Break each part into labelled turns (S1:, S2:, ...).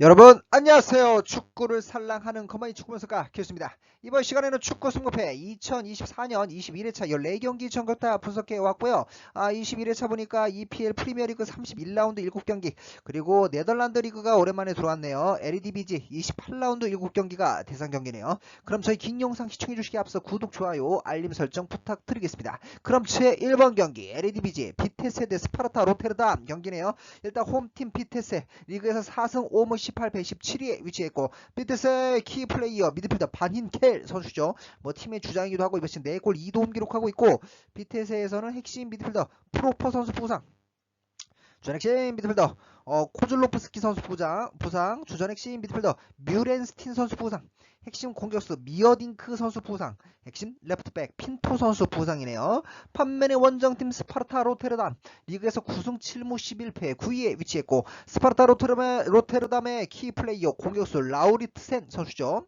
S1: 여러분 안녕하세요. 축구를 살랑하는 커머니 축구분석가 교수입니다. 이번 시간에는 축구 승부패 2024년 21회차 14경기 전국 다 분석해 왔고요. 아 21회차 보니까 EPL 프리미어리그 31라운드 7경기 그리고 네덜란드 리그가 오랜만에 들어왔네요. LEDBG 28라운드 7경기가 대상 경기네요. 그럼 저희 긴 영상 시청해 주시기 앞서 구독 좋아요 알림 설정 부탁드리겠습니다. 그럼 제 1번 경기 LEDBG 비테세 대 스파르타 로테르담 경기네요. 일단 홈팀 비테세 리그에서 4승 5무 18패 17 위에 위치했고 비테스의 키 플레이어 미드필더 반힌켈 선수죠. 뭐 팀의 주장이기도 하고 이번 시즌 4골 2도움 기록하고 있고 비테스에서는 핵심 미드필더 프로퍼 선수 부상 주전 핵심 미드필더. 어, 코즐로프스키 선수 부상, 부상. 주전 핵심 미드필더. 뮤렌스틴 선수 부상. 핵심 공격수 미어딩크 선수 부상. 핵심 레프트백 핀토 선수 부상이네요. 반면에 원정팀 스파르타 로테르담. 리그에서 9승 7무 11패 9위에 위치했고 스파르타 로테르담의, 로테르담의 키 플레이어 공격수 라우리트센 선수죠.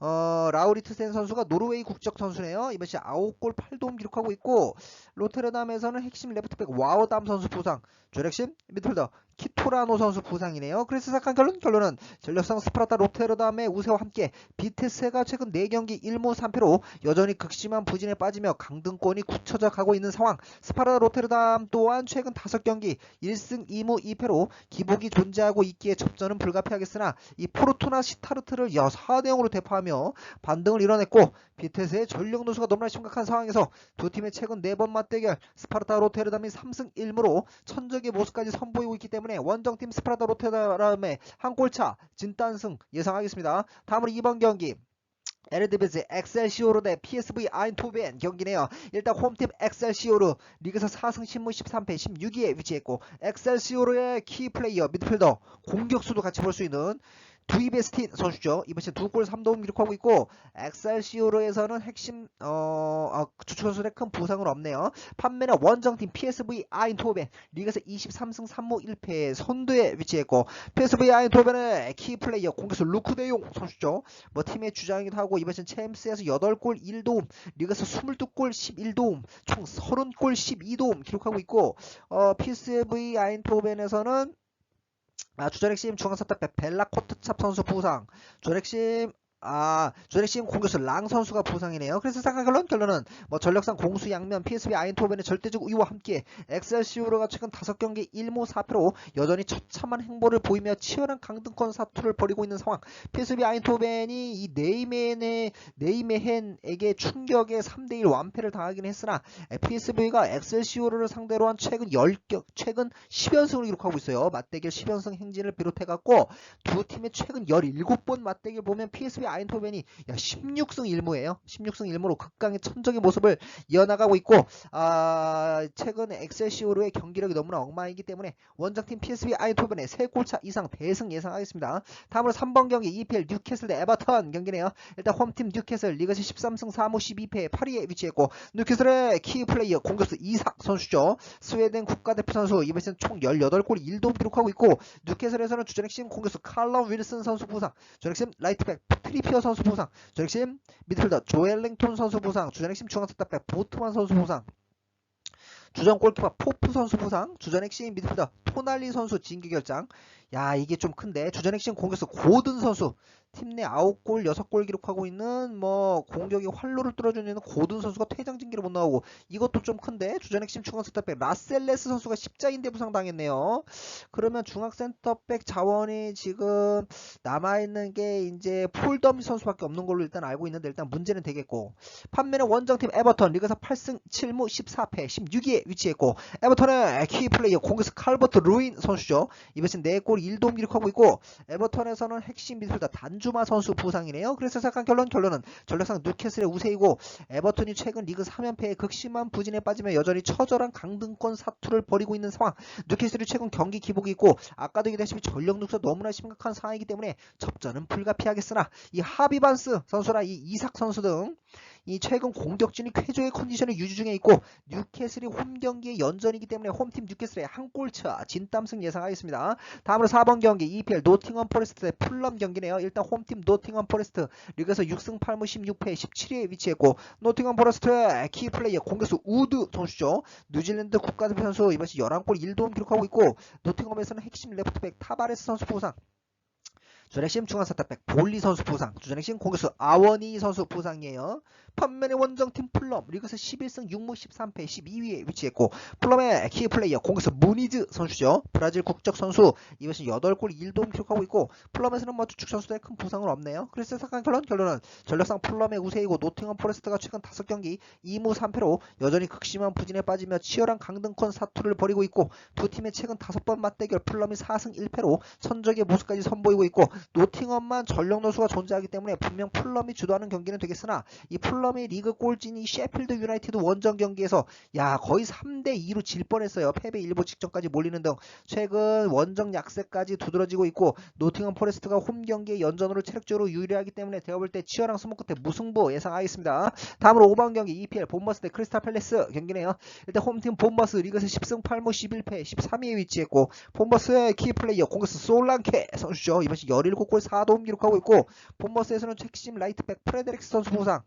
S1: 어, 라우리트센 선수가 노르웨이 국적 선수네요. 이번 시즌 9골 8도움 기록하고 있고 로테르담에서는 핵심 레프트백 와우담 선수 부상 주력심 미드필더 키토라노 선수 부상이네요. 그래서 시작한 결론 결론은 전력상 스파르타 로테르담의 우세와 함께 비테스가 최근 4경기 1무 3패로 여전히 극심한 부진에 빠지며 강등권이 굳혀져 가고 있는 상황. 스파르타 로테르담 또한 최근 5경기 1승 2무 2패로 기복이 존재하고 있기에 접전은 불가피하겠으나 이 포르투나 시타르트를 4대 0으로 대파하며 반등을 이뤄냈고 비테스의 전력 누수가 너무나 심각한 상황에서 두 팀의 최근 4번 맞대결 스파르타 로테르담이 3승 1무로 천적의 모습까지 선보이고 있기 때문에 원정팀 스파르타 로테르담의 한 골차 진단승 예상하겠습니다. 다음으로 이번 경기 에르디비스 엑셀시오르 대 PSV 아인토벤 경기네요. 일단 홈팀 엑셀시오르 리그에서 4승 10무 13패 16위에 위치했고 엑셀시오르의 키 플레이어 미드필더 공격수도 같이 볼 수 있는 두이베스틴 선수죠. 이번 시즌 2골 3도움 기록하고 있고 엑셀시오르에서는 핵심 어, 어 주축 선수의 큰 부상은 없네요. 판매는 원정팀 PSV 아인토벤 리그에서 23승 3무 1패 선두에 위치했고 PSV 아인토벤의 키 플레이어 공격수 루크데용 선수죠. 뭐 팀의 주장이기도 하고 이번 시즌 챔스에서 8골 1도움 리그에서 22골 11도움 총 30골 12도움 기록하고 있고 어, PSV 아인토벤에서는 아, 주전핵심 중앙사탑백 벨라코트찹 선수 부상. 주전핵심 아, 주전핵심 공격수 랑 선수가 부상이네요. 그래서 생각 결론 결론은 뭐 전력상 공수 양면 PSV 아인토벤의 절대적 우위와 함께 엑셀시오르가 최근 5경기 1무 4패로 여전히 처참한 행보를 보이며 치열한 강등권 사투를 벌이고 있는 상황. PSV 아인토벤이 이 네이메의 네이메헨에게 충격의 3대1 완패를 당하긴 했으나 PSV가 엑셀시오르를 상대로 한 최근 10경 최근 10연승을 기록하고 있어요. 맞대결 10연승 행진을 비롯해 갖고 두 팀의 최근 17번 맞대결 보면 PSV 아인토벤이 야 16승 1무예요. 16승 1무로 극강의 천적의 모습을 이어나가고 있고 아 최근 엑셀시오르의 경기력이 너무나 엉망이기 때문에 원정팀 PSV 아인토벤의 3골차 이상 대승 예상하겠습니다. 다음으로 3번 경기 EPL 뉴캐슬 대 에버턴 경기네요. 일단 홈팀 뉴캐슬 리그에서 13승 4무 12패 8위에 위치했고 뉴캐슬의 키 플레이어 공격수 이삭 선수죠. 스웨덴 국가대표 선수 이번 시즌 총 18골 1도움 기록하고 있고 뉴캐슬에서는 주전 핵심 공격수 칼럼 윌슨 선수 부상 전핵심 라이트백 트리 피어 선수 부상 전핵심 미드필더 조엘링톤 선수 부상 주전 핵심 중앙선택백 보트만 선수 부상 주전 골키퍼 포프 선수 부상 주전 핵심 미드필더 토날리 선수 징계 결장 야 이게 좀 큰데 주전 핵심 공격수 고든 선수 팀 내 9골 6골 기록하고 있는 뭐 공격이 활로를 뚫어주는 고든 선수가 퇴장 징계로 못 나오고 이것도 좀 큰데 주전 핵심 중앙 센터백 라셀레스 선수가 십자인대 부상 당했네요. 그러면 중앙 센터백 자원이 지금 남아있는 게 이제 폴더미 선수밖에 없는 걸로 일단 알고 있는데 일단 문제는 되겠고 판매는 원정팀 에버턴 리그에서 8승 7무 14패 16위에 위치했고 에버턴의 키 플레이어 공격수 칼버트 루인 선수죠. 이번 시즌 4골 1도움 기록하고 있고 에버턴에서는 핵심 미드필더 단주마 선수 부상이네요. 그래서 생각한 결론 결론은 전력상 뉴캐슬의 우세이고 에버턴이 최근 리그 3연패에 극심한 부진에 빠지며 여전히 처절한 강등권 사투를 벌이고 있는 상황. 뉴캐슬이 최근 경기 기복이 있고 아까도 얘기했다시피 전력 누수가 너무나 심각한 상황이기 때문에 접전은 불가피하겠으나 이 하비반스 선수나 이 이삭 선수 등 이 최근 공격진이 쾌조의 컨디션을 유지 중에 있고 뉴캐슬이 홈 경기의 연전이기 때문에 홈팀 뉴캐슬의 한 골차 진땀승 예상하겠습니다. 다음으로 4번 경기 EPL 노팅엄 포레스트 대 풀럼 경기네요. 일단 홈팀 노팅엄 포레스트 리그에서 6승 8무 16패 17위에 위치했고 노팅엄 포레스트의 키 플레이어 공격수 우드 선수죠. 뉴질랜드 국가대표 선수 이번 시 11골 1도움 기록하고 있고 노팅엄에서는 핵심 레프트백 타바레스 선수 부상 주전핵심 중앙사탑백 볼리 선수 부상, 주전핵심 공격수 아원이 선수 부상이에요. 반면에 원정팀 플럼 리그에서 11승 6무 13패 12위에 위치했고 플럼의 키 플레이어 공격수 무니즈 선수죠. 브라질 국적 선수 이것이 8골 1도움 기록하고 있고 플럼에서는 뭐 주축 선수들의 큰 부상은 없네요. 그래서 생각한 결론 결론은 전력상 플럼의 우세이고 노팅엄 포레스트가 최근 5경기 2무 3패로 여전히 극심한 부진에 빠지며 치열한 강등권 사투를 벌이고 있고 두 팀의 최근 5번 맞대결 플럼이 4승 1패로 선적의 모습까지 선보이고 있고 노팅엄만 전력 노수가 존재하기 때문에 분명 플럼이 주도하는 경기는 되겠으나 이 플럼의 리그 꼴찌인 셰필드 유나이티드 원정 경기에서 야 거의 3대 2로 질 뻔했어요. 패배 일보 직전까지 몰리는 등 최근 원정 약세까지 두드러지고 있고 노팅엄 포레스트가 홈 경기의 연전으로 체력적으로 유리하기 때문에 되어 볼때 치열한 승부 끝에 무승부 예상하겠습니다. 다음으로 5번 경기 EPL 본머스 대 크리스탈 팰레스 경기네요. 일단 홈팀 본머스 리그에서 10승 8무 11패 13위에 위치했고 본머스의 키플레이어 공격수 솔랑케 선수죠. 이번 시 17골 4도움 기록하고 있고 본머스에서는 핵심 라이트백 프레데릭스 선수 부상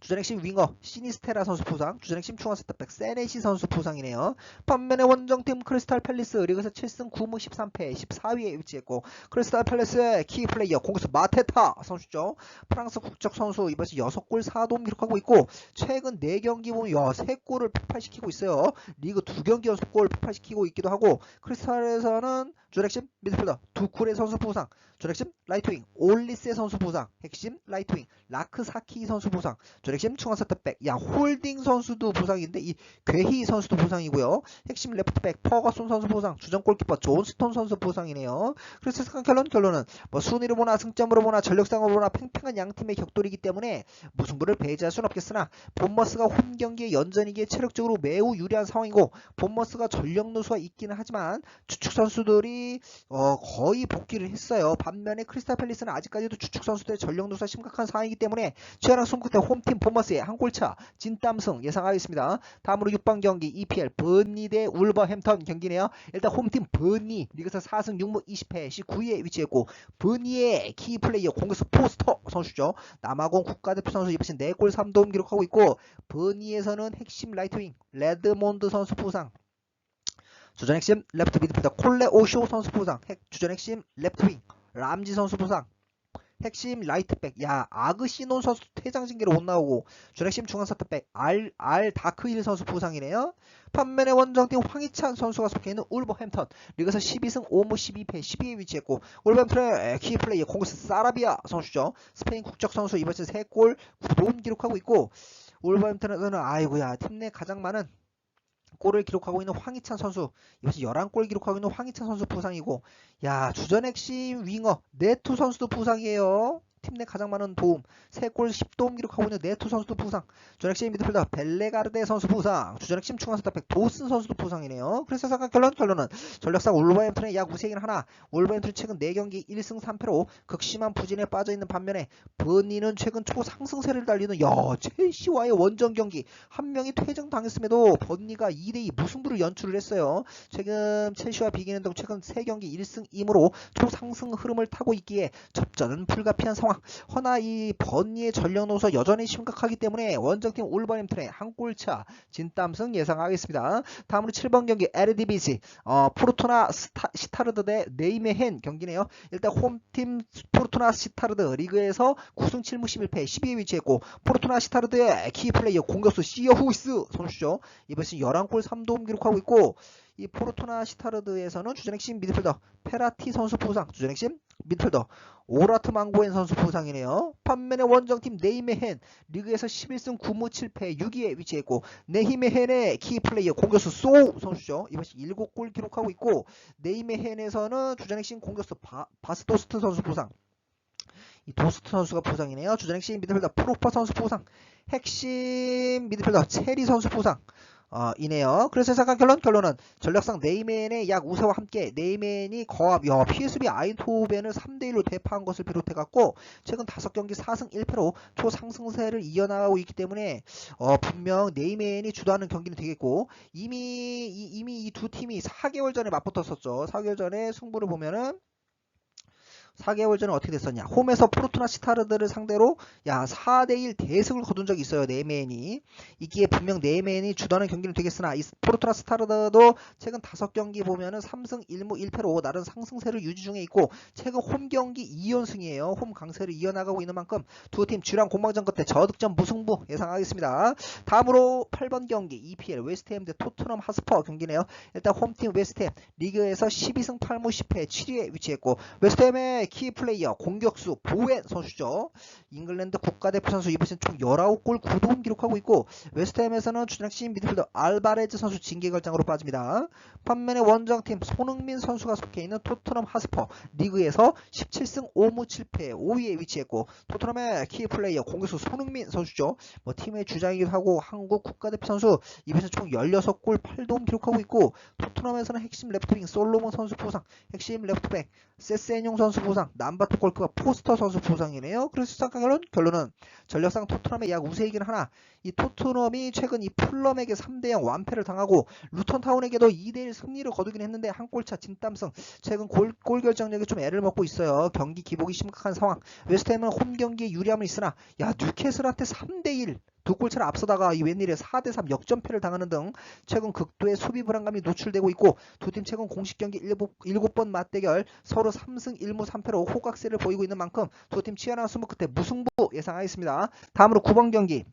S1: 주전핵심 윙어 시니스테라 선수 부상, 주전핵심 중앙스타백 세네시 선수 부상이네요. 반면에 원정팀 크리스탈 팰리스 리그에서 7승 9무 13패 14위에 위치했고 크리스탈 팰리스의 키 플레이어 공격수 마테타 선수죠. 프랑스 국적 선수 이번 시 6골 4도움 기록하고 있고 최근 4경기 보면 야 3골을 폭발시키고 있어요. 리그 2경기 연속골 폭발시키고 있기도 하고 크리스탈에서는 주렉심 미드필더 두쿠레 선수 부상 주렉심 라이트윙 올리세 선수 부상 핵심 라이트윙 라크사키 선수 부상 주렉심 중앙세터백 야 홀딩 선수도 부상인데 이 괴희 선수도 부상이고요 핵심 레프트백 퍼거손 선수 부상 주전 골키퍼 존스톤 선수 부상이네요 그래서 생각 결론 결론은 뭐 순위로 보나 승점으로 보나 전력상으로 보나 팽팽한 양팀의 격돌이기 때문에 무승부를 배제할 수는 없겠으나 본머스가 홈 경기에 연전이기에 체력적으로 매우 유리한 상황이고 본머스가 전력 누수가 있기는 하지만 주축 선수들이 어, 거의 복귀를 했어요. 반면에 크리스탈 팰리스는 아직까지도 주축 선수들의 전력 누수가 심각한 상황이기 때문에 치열한 손끝에 홈팀 보머스의 한 골차 진땀승 예상하겠습니다. 다음으로 6번 경기 EPL 버니 대 울버햄턴 경기네요. 일단 홈팀 버니 리그에서 4승 6무 20패 19위에 위치했고 버니의 키 플레이어 공격수 포스터 선수죠. 남아공 국가대표 선수 시 4골 3도움 기록하고 있고 버니에서는 핵심 라이트윙 레드몬드 선수 부상 주전 핵심 레프트 미드필더 콜레 오쇼 선수 부상 핵 주전 핵심 레프트윙 람지 선수 부상 핵심 라이트백 야 아그 시논 선수 퇴장 징계로 못 나오고 주전 핵심 중앙사트백 알, 알 다크힐 선수 부상이네요. 반면에 원정팀 황희찬 선수가 속해 있는 울버햄턴 리그에서 12승 5무 12패 12위에 위치했고 울버햄턴의 키플레이어 공격수 사라비아 선수죠. 스페인 국적 선수 이번 시즌 3골 9도움 기록하고 있고 울버햄턴에서는 아이고야 팀 내 가장 많은 골을 기록하고 있는 황희찬 선수 이것이 11골 기록하고 있는 황희찬 선수 부상이고 야 주전 핵심 윙어 네투 선수도 부상이에요 팀 내 가장 많은 도움 3골 10도움 기록하고 있는 네투 선수도 부상. 주전핵심 미드필더 벨레가르데 선수 부상. 주전핵심 중앙스타백 도슨 선수도 부상이네요. 그래서 잠깐 결론 결론은 전력상 울버햄튼의 약 우세이긴 하나. 울버햄튼이 최근 4경기 1승 3패로 극심한 부진에 빠져있는 반면에 버니는 최근 초상승세를 달리는 야 첼시와의 원정 경기. 한 명이 퇴장당했음에도 버니가 2대2 무승부를 연출을 했어요. 최근 첼시와 비기는 등 최근 3경기 1승 2무로 초상승 흐름을 타고 있기에 접전은 불가피한 상황 허나 이 버니의 전력 노서 여전히 심각하기 때문에 원정팀 울버햄튼의 한 골차 진땀승 예상하겠습니다. 다음으로 7번 경기 에르디비지 어, 포르토나 스타, 시타르드 대 네이메헨 경기네요. 일단 홈팀 포르토나 시타르드 리그에서 9승 7무 11패 12위 위치했고 포르토나 시타르드의 키플레이어 공격수 시어후이스 선수죠. 이번 시즌 11골 3도움 기록하고 있고 이 포르토나 시타르드에서는 주전 핵심 미드필더 페라티 선수 부상, 주전 핵심 미드필더 오라트 망고엔 선수 부상이네요. 반면에 원정팀 네이메헨 리그에서 11승 9무 7패 6위에 위치했고 네이메헨의 키플레이어 공격수 소우 선수죠. 이번 시 7골 기록하고 있고 네이메헨에서는 주전 핵심 공격수 바, 바스토스트 선수 부상 이 도스트 선수가 부상이네요. 주전 핵심 미드필더 프로퍼 선수 부상 핵심 미드필더 체리 선수 부상 어, 이네요. 그래서 잠깐 결론 결론은 전력상 네이맨의 약 우세와 함께 네이맨이 거합 야, PSB 아인토벤을 3대1로 대파한 것을 비롯해 갖고 최근 5경기 4승 1패로 초상승세를 이어나가고 있기 때문에 어, 분명 네이맨이 주도하는 경기는 되겠고 이미 이, 이미 이 두 팀이 4개월 전에 맞붙었었죠. 4개월 전에 승부를 보면은 4개월 전에 어떻게 됐었냐? 홈에서 프로토나 시타르드를 상대로 야 4대1 대승을 거둔 적이 있어요. 네맨이. 이기에 분명 네맨이 주도하는 경기는 되겠으나 이 프로토나 시타르드도 최근 5경기 보면은 3승 1무 1패로 나름 상승세를 유지 중에 있고 최근 홈 경기 2연승이에요. 홈 강세를 이어나가고 있는 만큼 두 팀 주랑 공방전 끝에 저득점 무승부 예상하겠습니다. 다음으로 8번 경기 EPL 웨스트햄 대 토트넘 하스퍼 경기네요. 일단 홈팀 웨스트햄 리그에서 12승 8무 10패 7위에 위치했고 웨스트햄의 키 플레이어 공격수 보웬 선수죠. 잉글랜드 국가대표 선수 이번 시즌 총 19골 9도움 기록하고 있고 웨스트햄에서는 주장 신 미드필더 알바레즈 선수 징계 결장으로 빠집니다. 반면에 원정팀 손흥민 선수가 속해 있는 토트넘 하스퍼 리그에서 17승 5무 7패 5위에 위치했고 토트넘의 키 플레이어 공격수 손흥민 선수죠. 뭐 팀의 주장이기도 하고 한국 국가대표 선수 이번 시즌 총 16골 8도움 기록하고 있고 토트넘에서는 핵심 레프트윙 솔로몬 선수 부상, 핵심 레프트백 세세뇽 선수 부상, 남바트 골크가 포스터 선수 부상이네요. 그래서 시작하는 결론은 전력상 토트넘의 약 우세이긴 하나 이 토트넘이 최근 이 풀럼에게 3대0 완패를 당하고 루턴타운에게도 2대1 승리를 거두긴 했는데 한 골차 진땀승 최근 골, 골 결정력이 좀 애를 먹고 있어요. 경기 기복이 심각한 상황. 웨스트햄은 홈 경기에 유리함은 있으나 야 뉴캐슬한테 3대1 두 골차를 앞서다가 이 웬일에 4대3 역전패를 당하는 등 최근 극도의 수비 불안감이 노출되고 있고 두 팀 최근 공식 경기 7, 번 맞대결 서로 3승 1무 3패로 호각세를 보이고 있는 만큼 두 팀 치열한 수무 끝에 무승부 예상하겠습니다. 다음으로 9번 경기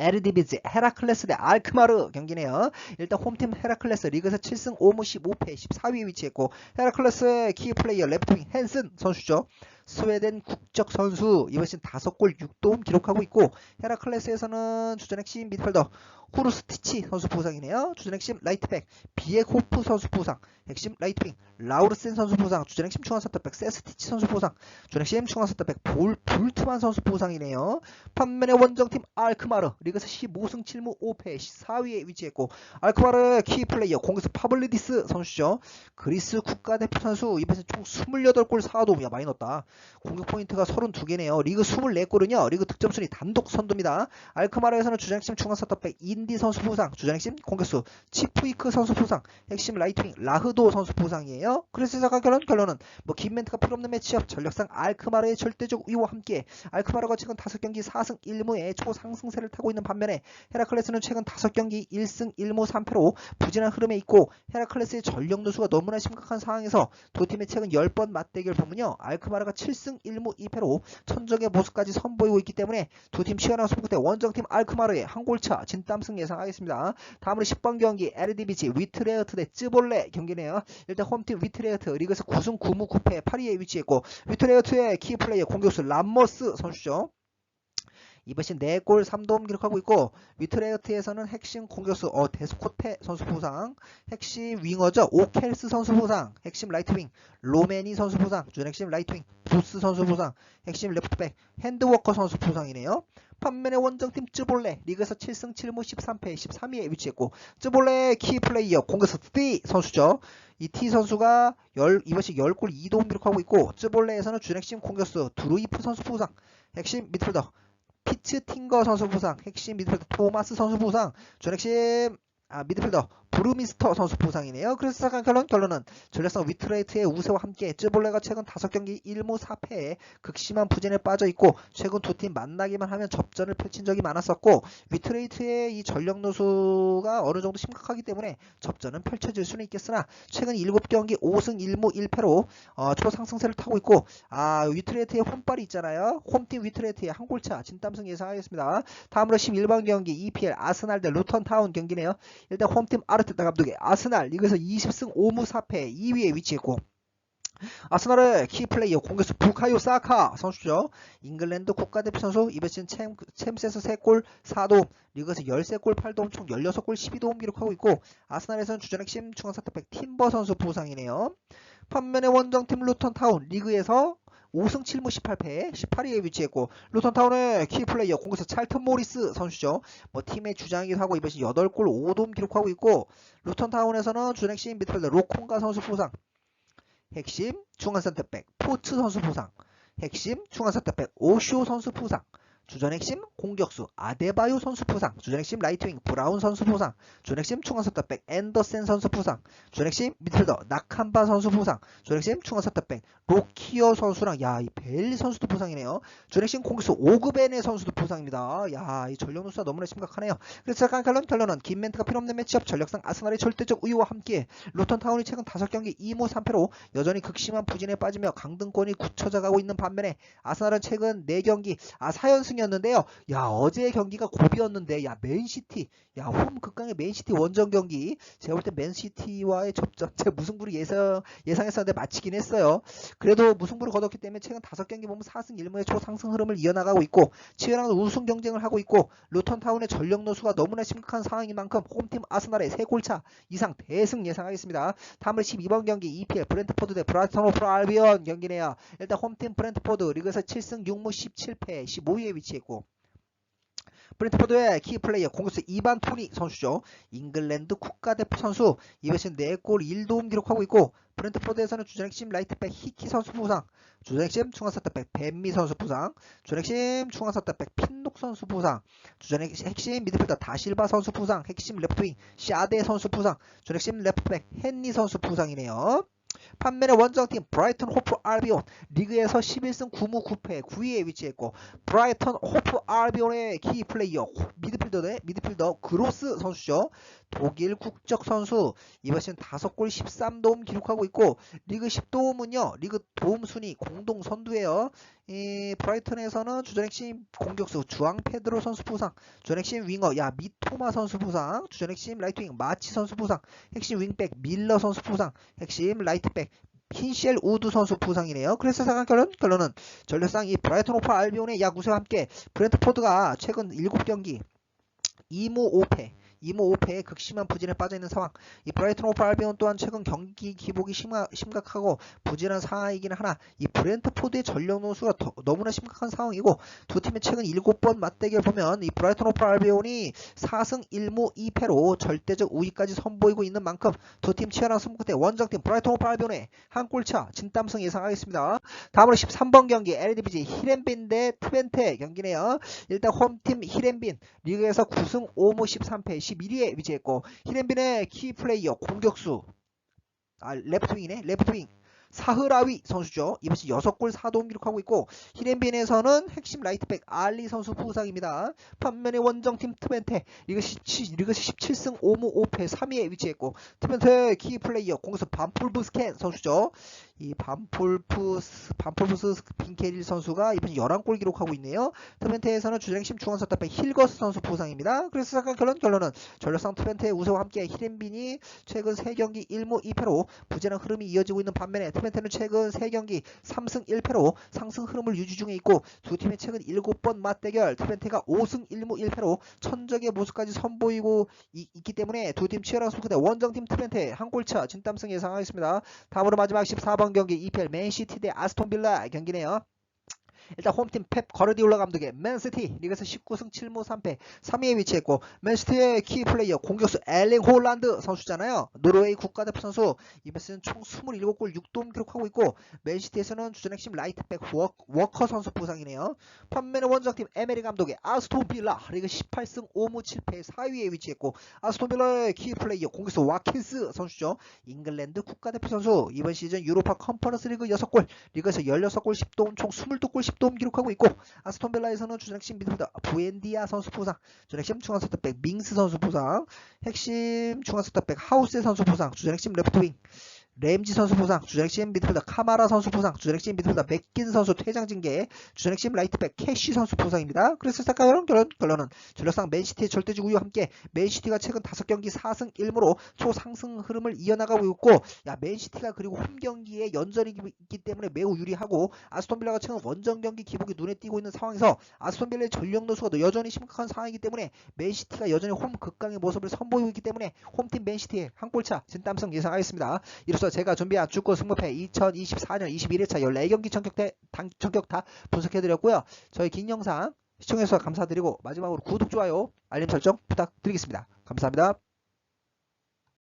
S1: 에르디비즈 헤라클레스 대 알크마르 경기네요. 일단 홈팀 헤라클레스 리그에서 7승 5무 15패 14위에 위치했고 헤라클레스의 키 플레이어 레프트윙 헨슨 선수죠. 스웨덴 국적 선수 이번 시즌 5골 6도움 기록하고 있고 헤라클레스에서는 주전 핵심 미드필더 후르스티치 선수 부상이네요. 주전 핵심 라이트백 비에코프 선수 부상 핵심 라이트윙 라우르센 선수 부상 주전 핵심 중앙 센터백 세스티치 선수 부상 주전 핵심 중앙 센터백 볼 불트만 선수 부상이네요. 반면에 원정팀 알크마르 리그에서 15승 7무 5패 4위에 위치했고 알크마르의 키 플레이어 공격수 파블리디스 선수죠. 그리스 국가대표 선수 이번 시즌 총 28골 4도움 야 많이 넣었다. 공격 포인트가 32개네요. 리그 24골은요. 리그 득점 순위 단독 선두입니다. 알크마르에서는 주전 핵심 중앙 센터백 인디 선수 부상, 주전 핵심 공격수 치프이크 선수 부상, 핵심 라이트윙 라흐도 선수 부상이에요. 그래서 시작한 결론, 결론은 뭐 긴 멘트가 필요 없는 매치업 전력상 알크마르의 절대적 우위와 함께 알크마르가 최근 5경기 4승 1무의 초상승세를 타고 있는 반면에 헤라클레스는 최근 5경기 1승 1무 3패로 부진한 흐름에 있고 헤라클레스의 전력 누수가 너무나 심각한 상황에서 두 팀의 최근 10번 맞대결 보면요. 알크마르가 7승 1무 2패로 천적의 모습까지 선보이고 있기 때문에 두 팀 치열한 승부 때 원정팀 알크마르의 한 골차 진땀승 예상하겠습니다. 다음으로 10번 경기 에르디비지 위트레어트 대 쯔볼레 경기네요. 일단 홈팀 위트레어트 리그에서 9승 9무 9패 8위에 위치했고 위트레어트의 키플레이어 공격수 람머스 선수죠. 이번 시즌 4골 3도움 기록하고 있고 위트레어트에서는 핵심 공격수 어 데스코테 선수 부상 핵심 윙어죠 오켈스 선수 부상 핵심 라이트윙 로메니 선수 부상 준 핵심 라이트윙 부스 선수 부상 핵심 레프트백 핸드워커 선수 부상이네요. 반면에 원정팀 쯔볼레 리그에서 7승 7무 13패 13위에 위치했고 쯔볼레 키 플레이어 공격수 T 선수죠. 이 T 선수가 열, 이번 시즌 10골 2도움 기록하고 있고 쯔볼레에서는 준 핵심 공격수 두루이프 선수 부상 핵심 미드필더 피츠 팅거 선수 부상, 핵심 미드필더 토마스 선수 부상, 전 핵심 아, 미드필더 브루미스터 선수 부상이네요. 그래서 시작한 결론, 결론은 전략성 위트레이트의 우세와 함께 쯔볼레가 최근 5경기 1무 4패에 극심한 부진에 빠져 있고 최근 두 팀 만나기만 하면 접전을 펼친 적이 많았었고 위트레이트의 이 전력 누수가 어느 정도 심각하기 때문에 접전은 펼쳐질 수는 있겠으나 최근 7경기 5승 1무 1패로 어, 초상승세를 타고 있고 아 위트레이트의 홈발이 있잖아요. 홈팀 위트레이트의 한 골차 진땀승 예상하겠습니다. 다음으로 11번 경기 EPL 아스날 대 루턴타운 경기네요. 일단 홈팀 아르테타 감독의 아스날 리그에서 20승 5무 4패 2위에 위치했고 아스날의 키플레이어 공격수 부카요 사카 선수죠. 잉글랜드 국가대표 선수 이번 시즌 챔, 챔스에서 3골 4도움 리그에서 13골 8도움 총 16골 12도움 기록하고 있고 아스날에서는 주전 핵심 중앙사타백 팀버 선수 부상이네요. 반면에 원정팀 루턴타운 리그에서 5승 7무 18패 18위에 위치했고 루턴타운의 키플레이어 공격수 찰턴 모리스 선수죠. 뭐 팀의 주장이기도 하고 이번 시즌 8골 5도움 기록하고 있고 루턴타운에서는 준핵심 미드필더 로콩가 선수 부상 핵심 중앙 센터백 포츠 선수 부상 핵심 중앙 센터백 오쇼 선수 부상 주전 핵심 공격수 아데바요 선수 부상, 주전 핵심 라이트윙 브라운 선수 부상, 주전 핵심 중앙서터백 앤더센 선수 부상, 주전 핵심 미드필더 나칸바 선수 부상, 주전 핵심 중앙서터백 로키어 선수랑 야이 벨리 선수도 부상이네요. 주전 핵심 공격수 오그베네 선수도 부상입니다. 야이 전력 누수가 너무나 심각하네요. 그래서 약간 결론 결론은 긴 멘트가 필요 없는 매치업 전력상 아스날의 절대적 우위와 함께 루턴 타운이 최근 5경기 2무 3패로 여전히 극심한 부진에 빠지며 강등권이 굳혀져 가고 있는 반면에 아스날은 최근 4경기 아 4연승 이었는데요. 야 어제의 경기가 고비였는데 야 맨시티 야홈 극강의 맨시티 원정 경기 제가 볼 때 맨시티와의 접전 제 무승부를 예상 예상했었는데 마치긴 했어요. 그래도 무승부를 거뒀기 때문에 최근 5경기 보면 4승 1무의 초상승 흐름을 이어나가고 있고 치열한 우승 경쟁을 하고 있고 루턴 타운의 전력 노수가 너무나 심각한 상황인 만큼 홈팀 아스날의 3골차 이상 대승 예상하겠습니다. 다음은 12번 경기 EPL 브렌트포드 대 브라이턴 오프 알비온 경기네요. 일단 홈팀 브렌트포드 리그에서 7승 6무 17패 15위에 위치 했고 브렌트포드의 키플레이어 공격수 이반 토니 선수죠. 잉글랜드 국가대표 선수 이번 시즌 4골 1도움 기록하고 있고 브렌트포드에서는 주전 핵심 라이트백 히키 선수 부상, 주전 핵심 중앙사타백 벤미 선수 부상, 주전 핵심 중앙사타백 핀녹 선수 부상, 주전 핵심 미드필더 다실바 선수 부상, 핵심 레프트윙 샤데 선수 부상, 주전 핵심 레프트백 헨리 선수 부상이네요. 판매의 원정팀 브라이턴 호프 알비온 리그에서 11승 9무 9패 9위에 위치했고 브라이턴 호프 알비온의 키 플레이어 미드필더의 미드필더 그로스 선수죠. 독일 국적 선수 이번 시즌 5골 13도움 기록하고 있고 리그 10도움은요. 리그 도움 순위 공동 선두예요. 이 브라이턴에서는 주전 핵심 공격수 주앙 페드로 선수 부상, 주전 핵심 윙어 야 미토마 선수 부상, 주전 핵심 라이트윙 마치 선수 부상, 핵심 윙백 밀러 선수 부상, 핵심 라이트백 흰쉘 우드 선수 부상이네요. 그래서 상한 결론, 결론은 전력상 이 브라이턴 오프 알비온의 야구세와 함께 브렌트포드가 최근 7경기 2무 5패 2무 5패에 극심한 부진에 빠져있는 상황. 이 브라이튼 오프 알비온 또한 최근 경기 기복이 심하, 심각하고 부진한 상황이긴 하나 이 브렌트포드의 전력 노수가 더, 너무나 심각한 상황이고 두 팀의 최근 7번 맞대결 보면 이 브라이튼 오프 알비온이 4승 1무 2패로 절대적 우위까지 선보이고 있는 만큼 두 팀 치열한 승부 끝에 원정팀 브라이튼 오프 알비온의 한 골차 진땀승 예상하겠습니다. 다음으로 13번 경기 LDBG 히렌빈 대 트벤테 경기네요. 일단 홈팀 히렌빈 리그에서 9승 5무 13패 11위에 위치했고 히렌빈의 키 플레이어 공격수 아 레프트윙이네 레프트윙 사흐라위 선수죠. 이번 시 6골 4도움 기록하고 있고 히렌빈에서는 핵심 라이트백 알리 선수 부상입니다. 반면에 원정팀 트멘테 리그 17, 리그 17승 5무 5패 3위에 위치했고 트멘테 키 플레이어 공수 반풀브스켄 선수죠. 이 반폴프스 반폴프스 빈케릴 선수가 이번 11골 기록하고 있네요. 트벤테에서는 주장심 중앙서탑백 힐거스 선수 부상입니다. 그래서 잠깐 결론 결론은 전력상 트벤테의 우승과 함께 히렌빈이 최근 3경기 1무 2패로 부진한 흐름이 이어지고 있는 반면에 트벤테는 최근 3경기 3승 1패로 상승 흐름을 유지 중에 있고 두 팀의 최근 7번 맞대결 트벤테가 5승 1무 1패로 천적의 모습까지 선보이고 이, 있기 때문에 두 팀 치열한 승부대 원정팀 트벤테 한 골차 진땀승 예상하겠습니다. 다음으로 마지막 14번 이번 경기 EPL 맨시티 대 아스톤빌라 경기네요. 일단 홈팀 펩 거르디올라 감독의 맨시티 리그에서 19승 7무 3패 3위에 위치했고 맨시티의 키 플레이어 공격수 엘링 홀란드 선수잖아요. 노르웨이 국가대표 선수 이번 시즌 총 27골 6도움 기록하고 있고 맨시티에서는 주전 핵심 라이트백 워커 선수 부상이네요. 판매는 원정팀 에메리 감독의 아스톤 빌라 리그 18승 5무 7패 4위에 위치했고 아스톤 빌라의 키 플레이어 공격수 와킨스 선수죠. 잉글랜드 국가대표 선수 이번 시즌 유로파 컨퍼런스 리그 6골 리그에서 16골 10도움 총 22골 10 10도움 기록하고 있고 아스톤벨라에서는 주전 핵심 미드필더 부엔디아 선수 부상, 주전 핵심 중앙서탑백 밍스 선수 부상, 핵심 중앙서탑백 하우스 선수 부상, 주전 핵심 레프트윙 램지 선수 부상, 주전핵 심 미드필더 카마라 선수 부상, 주전핵 심 미드필더 맥긴 선수 퇴장 징계, 주전핵 심 라이트백 캐시 선수 부상입니다. 그래서 사카이런 결론, 결론은 전력상 맨시티의 절대적 우위와 함께 맨시티가 최근 5경기 4승 1무로 초상승 흐름을 이어나가고 있고 야 맨시티가 그리고 홈 경기에 연전이 있기 때문에 매우 유리하고 아스톤빌라가 최근 원정 경기 기복이 눈에 띄고 있는 상황에서 아스톤빌라의 전력 노수가 여전히 심각한 상황이기 때문에 맨시티가 여전히 홈 극강의 모습을 선보이고 있기 때문에 홈팀 맨시티의 한 골차 진땀승 예상하겠습니다. 이로써 앞서 제가 준비한 축구 승부패 2024년 21회차 14경기 전격 대, 당, 전격타 분석해드렸고요. 저희 긴 영상 시청해주셔서 감사드리고 마지막으로 구독, 좋아요, 알림 설정 부탁드리겠습니다. 감사합니다.